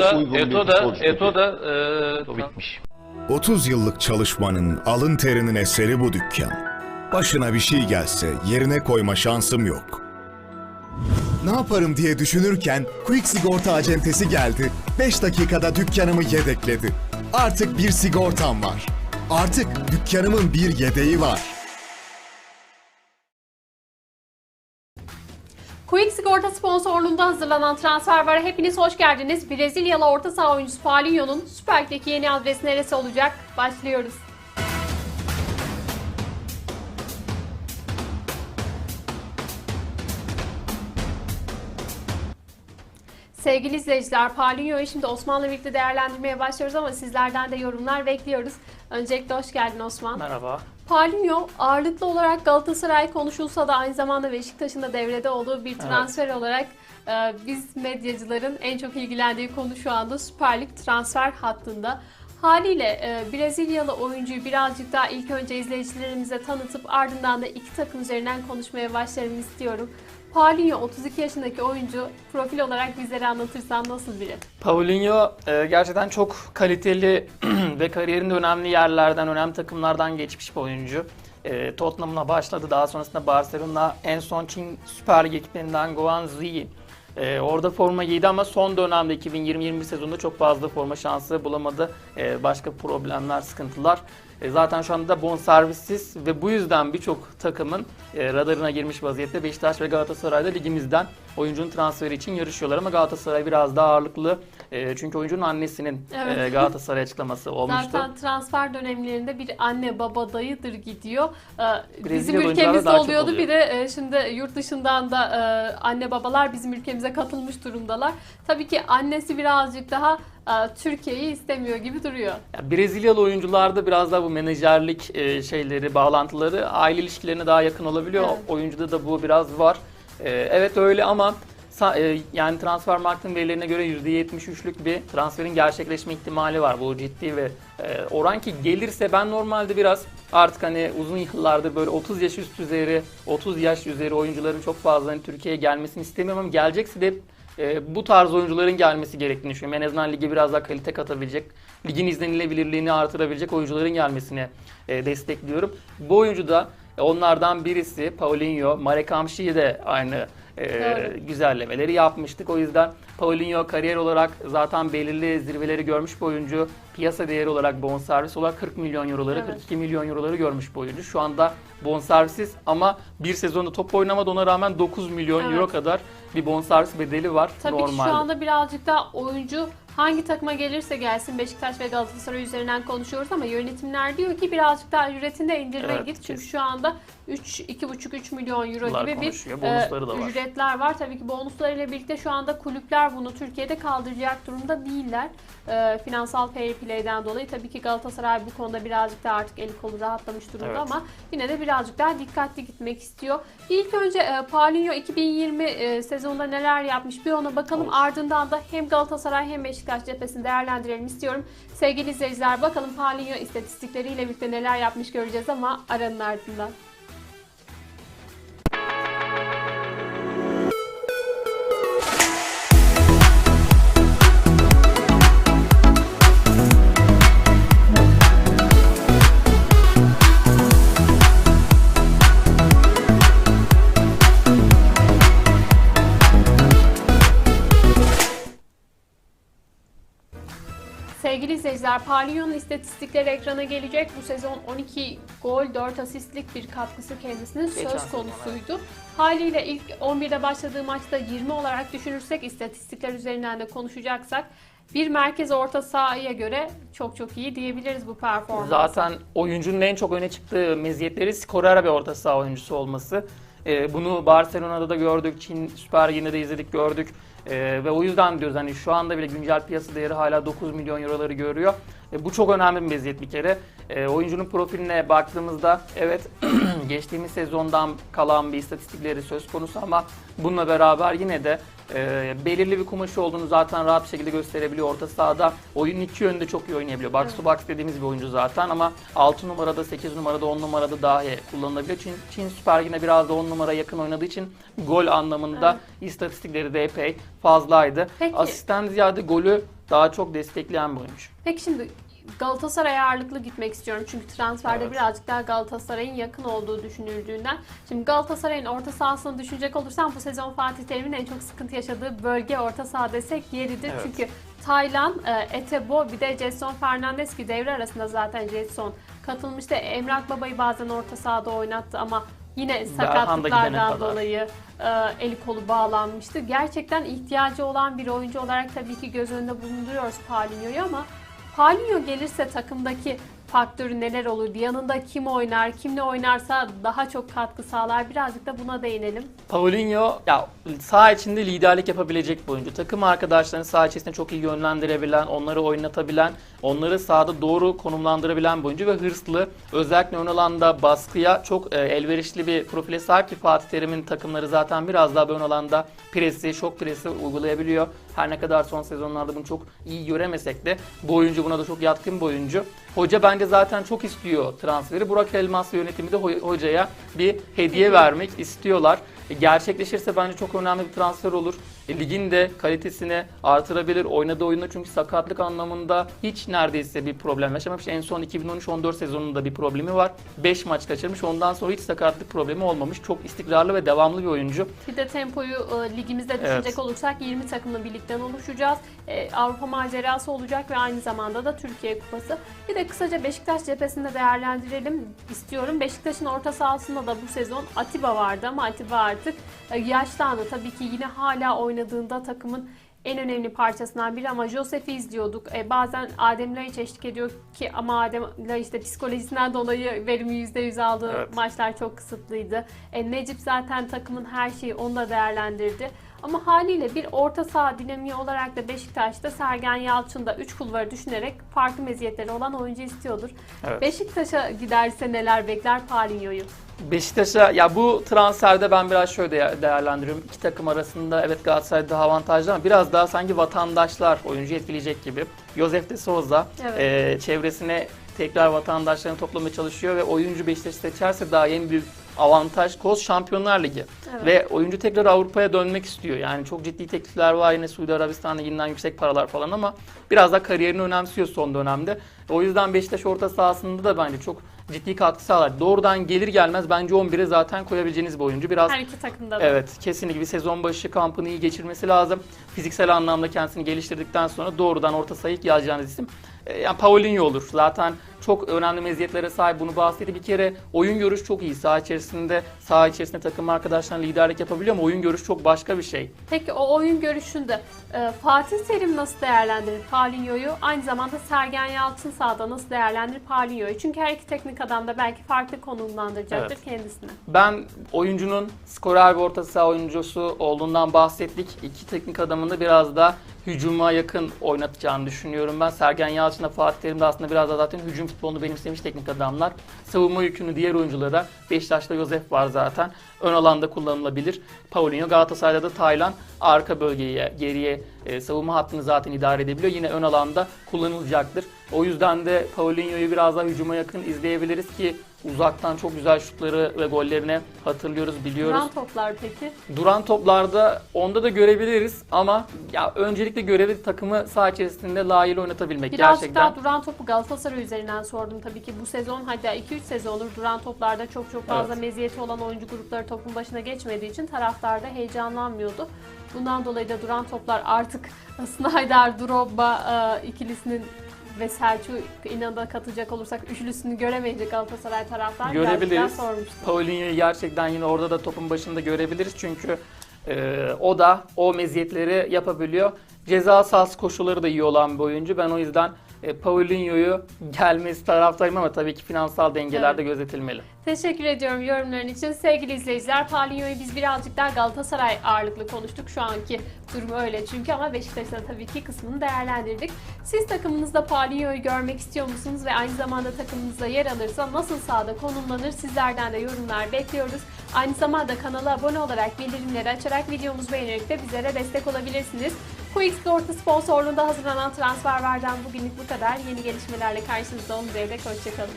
Eto çok da uygun bir Eto da futbolcu. Eto da e, bitmiş. 30 yıllık çalışmanın alın terinin eseri bu dükkan. Başına bir şey gelse yerine koyma şansım yok. Ne yaparım diye düşünürken Quick Sigorta acentesi geldi. 5 dakikada dükkanımı yedekledi. Artık bir sigortam var. Artık dükkanımın bir yedeği var. Quick Sigorta sponsorluğunda hazırlanan transfer var. Hepiniz hoş geldiniz. Brezilyalı orta saha oyuncusu Paulinho'nun Süper Lig'deki yeni adresi neresi olacak? Başlıyoruz. Sevgili izleyiciler, Paulinho'yu şimdi Osman'la birlikte değerlendirmeye başlıyoruz ama sizlerden de yorumlar bekliyoruz. Öncelikle hoş geldin Osman. Merhaba. Paulinho ağırlıklı olarak Galatasaray konuşulsa da aynı zamanda Beşiktaş'ın da devrede olduğu bir transfer olarak e, biz medyacıların en çok ilgilendiği konu şu anda Süper Lig transfer hattında. Haliyle e, Brezilyalı oyuncuyu birazcık daha ilk önce izleyicilerimize tanıtıp ardından da iki takım üzerinden konuşmaya başlarım istiyorum. Paulinho 32 yaşındaki oyuncu profil olarak bizlere anlatırsan nasıl biri? Paulinho e, gerçekten çok kaliteli ve kariyerinde önemli yerlerden, önemli takımlardan geçmiş bir oyuncu. E, Tottenham'la başladı. Daha sonrasında Barcelona, en son Çin Süper Lig ekiplerinden Guangzhou. E, orada forma giydi ama son dönemde 2020-21 sezonunda çok fazla forma şansı bulamadı. E, başka problemler, sıkıntılar. E, zaten şu anda bonservissiz ve bu yüzden birçok takımın e, radarına girmiş vaziyette. Beşiktaş ve Galatasaray'da ligimizden oyuncunun transferi için yarışıyorlar ama Galatasaray biraz daha ağırlıklı. E, çünkü oyuncunun annesinin Evet. e, Galatasaray açıklaması olmuştu. Zaten transfer dönemlerinde bir anne baba dayıdır gidiyor. Bizim ülkemizde oluyordu. oluyor. Bir de e, şimdi yurt dışından da e, anne babalar bizim ülkemize katılmış durumdalar. Tabii ki annesi birazcık daha Türkiye'yi istemiyor gibi duruyor. Ya Brezilyalı oyuncularda biraz daha bu menajerlik e, şeyleri, bağlantıları aile ilişkilerine daha yakın olabiliyor. Evet. Oyuncuda da bu biraz var. E, evet öyle ama e, yani transfer marktın verilerine göre %73'lük bir transferin gerçekleşme ihtimali var. Bu ciddi ve e, oran ki gelirse ben normalde biraz artık hani uzun yıllardır böyle 30 yaş üst üzeri, 30 yaş üzeri oyuncuların çok fazla hani Türkiye'ye gelmesini istemiyorum ama gelecekse de e, bu tarz oyuncuların gelmesi gerektiğini düşünüyorum. En azından lige biraz daha kalite katabilecek, ligin izlenilebilirliğini artırabilecek oyuncuların gelmesini e, destekliyorum. Bu oyuncu da e, onlardan birisi Paulinho, Marek Hamşik'i de aynı e, güzellemeleri yapmıştık. O yüzden Paulinho kariyer olarak zaten belirli zirveleri görmüş bir oyuncu. Piyasa değeri olarak bonservis olarak 40 milyon euroları, Evet. 42 milyon euroları görmüş bir oyuncu. Şu anda bonservisiz ama bir sezonda top oynamadı ona rağmen 9 milyon Evet. euro kadar bir bonservis bedeli var Tabii ki normalde. şu anda birazcık daha oyuncu hangi takıma gelirse gelsin Beşiktaş ve Galatasaray üzerinden konuşuyoruz ama yönetimler diyor ki birazcık daha ücretinde indirime Evet, git. Çünkü kesin. şu anda 3 2,5-3 milyon euro Bunlar gibi bir da var. ücretler var. Tabii ki bonuslarıyla birlikte şu anda kulüpler bunu Türkiye'de kaldıracak durumda değiller. E, finansal fair play'den dolayı tabii ki Galatasaray bu konuda birazcık daha artık eli kolu rahatlamış durumda Evet. ama yine de birazcık daha dikkatli gitmek istiyor. İlk önce e, Paulinho 2020 e, sezonunda neler yapmış bir ona bakalım. Olur. Ardından da hem Galatasaray hem Beşiktaş cephesini değerlendirelim istiyorum. Sevgili izleyiciler bakalım Paulinho istatistikleriyle birlikte neler yapmış göreceğiz ama aranın ardından. Sevgili izleyiciler, Paulinho'nun istatistikleri ekrana gelecek. Bu sezon 12 gol, 4 asistlik bir katkısı kendisinin Geçen söz konusuydu. Haliyle ilk 11'de başladığı maçta 20 olarak düşünürsek, istatistikler üzerinden de konuşacaksak bir merkez orta sahaya göre çok çok iyi diyebiliriz bu performans. Zaten oyuncunun en çok öne çıktığı meziyetleri skorer bir orta saha oyuncusu olması. Ee, bunu Barcelona'da da gördük, Çin Süper Ligi'nde de izledik, gördük. Ee, ve o yüzden diyoruz hani şu anda bile güncel piyasa değeri hala 9 milyon euroları görüyor. E, bu çok önemli bir meziyet bir kere. E, oyuncunun profiline baktığımızda evet geçtiğimiz sezondan kalan bir istatistikleri söz konusu ama bununla beraber yine de e, belirli bir kumaşı olduğunu zaten rahat bir şekilde gösterebiliyor. Orta sahada oyunun iki yönünde çok iyi oynayabiliyor. Box to box dediğimiz bir oyuncu zaten ama 6 numarada, 8 numarada, 10 numarada dahi kullanılabiliyor. Çin, Çin Süper Ligi'ne biraz da 10 numara yakın oynadığı için gol anlamında istatistikleri de epey fazlaydı. Peki. Asistten ziyade golü daha çok destekleyen oyuncu. Peki şimdi Galatasaray ağırlıklı gitmek istiyorum. Çünkü transferde Evet. birazcık daha Galatasaray'ın yakın olduğu düşünüldüğünden. Şimdi Galatasaray'ın orta sahasını düşünecek olursam bu sezon Fatih Terim'in en çok sıkıntı yaşadığı bölge orta saha desek yeridir. Evet. Çünkü Taylan, e, Etebo bir de Jetson Fernandes ki devre arasında zaten Jetson katılmıştı. Emrah Baba'yı bazen orta sahada oynattı ama yine sakatlıklardan dolayı e, eli kolu bağlanmıştı. Gerçekten ihtiyacı olan bir oyuncu olarak tabii ki göz önünde bulunduruyoruz Paulinho'yu ama Paulinho gelirse takımdaki faktörü neler olur? Yanında kim oynar? Kimle oynarsa daha çok katkı sağlar? Birazcık da buna değinelim. Paulinho ya saha içinde liderlik yapabilecek bir oyuncu. Takım arkadaşlarını saha içerisinde çok iyi yönlendirebilen, onları oynatabilen, onları sahada doğru konumlandırabilen bir oyuncu ve hırslı. Özellikle ön alanda baskıya çok e, elverişli bir profile sahip ki Fatih Terim'in takımları zaten biraz daha ön alanda presi, şok presi uygulayabiliyor. Her ne kadar son sezonlarda bunu çok iyi göremesek de bu oyuncu buna da çok yatkın bir oyuncu. Hoca bence zaten çok istiyor transferi. Burak Elmas yönetimi de ho- hocaya bir hediye vermek istiyorlar. E, Gerçekleşirse bence çok önemli bir transfer olur. E, ligin de kalitesini artırabilir. Oynadığı oyunda çünkü sakatlık anlamında hiç neredeyse bir problem yaşamamış. En son 2013-14 sezonunda bir problemi var. 5 maç kaçırmış. Ondan sonra hiç sakatlık problemi olmamış. Çok istikrarlı ve devamlı bir oyuncu. Bir de tempoyu e, ligimizde düşünecek Evet. olursak 20 takımlı birlikten oluşacağız. E, Avrupa macerası olacak ve aynı zamanda da Türkiye Kupası. Bir de kısaca Beşiktaş cephesinde değerlendirelim istiyorum. Beşiktaş'ın orta sahasında da bu sezon Atiba vardı ama Atiba artık e, yaşlandı. Tabii ki yine hala oynadığında takımın en önemli parçasından biri ama Josef'i izliyorduk. E, bazen Adem Laiç eşlik ediyor ki ama Adem Laiç de psikolojisinden dolayı verimi %100 aldığı Evet. maçlar çok kısıtlıydı. E, Necip zaten takımın her şeyi onu da değerlendirdi. Ama haliyle bir orta saha dinamiği olarak da Beşiktaş'ta Sergen Yalçın da 3 kulvarı düşünerek farklı meziyetleri olan oyuncu istiyordur. Evet. Beşiktaş'a giderse neler bekler Paulinho'yu? Beşiktaş'a ya bu transferde ben biraz şöyle değer- değerlendiriyorum. İki takım arasında evet Galatasaray daha avantajlı ama biraz daha sanki vatandaşlar oyuncu etkileyecek gibi. Josef de Souza Evet. e, çevresine tekrar vatandaşlarını toplamaya çalışıyor ve oyuncu Beşiktaş'ı seçerse daha en büyük avantaj koz Şampiyonlar Ligi. Evet. Ve oyuncu tekrar Avrupa'ya dönmek istiyor. Yani çok ciddi teklifler var yine Suudi Arabistan Ligi'nden yüksek paralar falan ama biraz da kariyerini önemsiyor son dönemde. O yüzden Beşiktaş orta sahasında da bence çok ciddi katkı sağlar. Doğrudan gelir gelmez bence 11'e zaten koyabileceğiniz bir oyuncu. Biraz Her iki takımda da. Evet kesinlikle bir sezon başı kampını iyi geçirmesi lazım. Fiziksel anlamda kendisini geliştirdikten sonra doğrudan orta sahaya ihtiyacınız isim. E, Yani Paulinho olur. Zaten çok önemli meziyetlere sahip bunu bahsetti. Bir kere oyun görüş çok iyi. Saha içerisinde saha içerisinde takım arkadaşlarına liderlik yapabiliyor ama oyun görüş çok başka bir şey. Peki o oyun görüşünde e, Fatih Terim nasıl değerlendirir Paulinho'yu? Aynı zamanda Sergen Yalçın sahada nasıl değerlendirir Paulinho'yu? Çünkü her iki teknik adam da belki farklı konumlandıracaktır Evet. kendisini. Ben oyuncunun skorer bir orta saha oyuncusu olduğundan bahsettik. İki teknik adamın da biraz da hücuma yakın oynatacağını düşünüyorum ben. Sergen Yalçın'la Fatih Terim de aslında biraz da zaten hücum futbolunu benimsemiş teknik adamlar. Savunma yükünü diğer oyunculara Beşiktaş'ta Josef var zaten. Ön alanda kullanılabilir. Paulinho Galatasaray'da da Taylan arka bölgeye, geriye e, savunma hattını zaten idare edebiliyor. Yine ön alanda kullanılacaktır. O yüzden de Paulinho'yu biraz daha hücuma yakın izleyebiliriz ki uzaktan çok güzel şutları ve gollerini hatırlıyoruz, biliyoruz. Duran toplar peki? Duran toplarda onda da görebiliriz ama ya öncelikle görevi takımı saha içerisinde layığıyla oynatabilmek Birazcık gerçekten. daha duran topu Galatasaray üzerinden sordum tabii ki bu sezon hatta 2-3 sezondur duran toplarda çok çok fazla Evet. meziyeti olan oyuncu grupları topun başına geçmediği için taraftar da heyecanlanmıyordu. Bundan dolayı da duran toplar artık Snyder, Drogba e, ikilisinin ve Selçuk inanına katacak olursak üçlüsünü göremeyince Galatasaray taraftar Görebiliriz. Paulinho'yu gerçekten yine orada da topun başında görebiliriz çünkü e, o da o meziyetleri yapabiliyor. Ceza sahası koşulları da iyi olan bir oyuncu. Ben o yüzden e, Paulinho'yu gelmesi taraftayım ama tabii ki finansal dengeler Evet. gözetilmeli. Teşekkür ediyorum yorumların için. Sevgili izleyiciler, Paulinho'yu biz birazcık daha Galatasaray ağırlıklı konuştuk. Şu anki durum öyle çünkü ama Beşiktaş'ın da tabii ki kısmını değerlendirdik. Siz takımınızda Paulinho'yu görmek istiyor musunuz ve aynı zamanda takımınızda yer alırsa nasıl sahada konumlanır? Sizlerden de yorumlar bekliyoruz. Aynı zamanda kanala abone olarak bildirimleri açarak videomuzu beğenerek de bizlere destek olabilirsiniz. Quick Orta sponsorluğunda hazırlanan transfer vardan bugünlük bu kadar. Yeni gelişmelerle karşınızda olun hoşçakalın.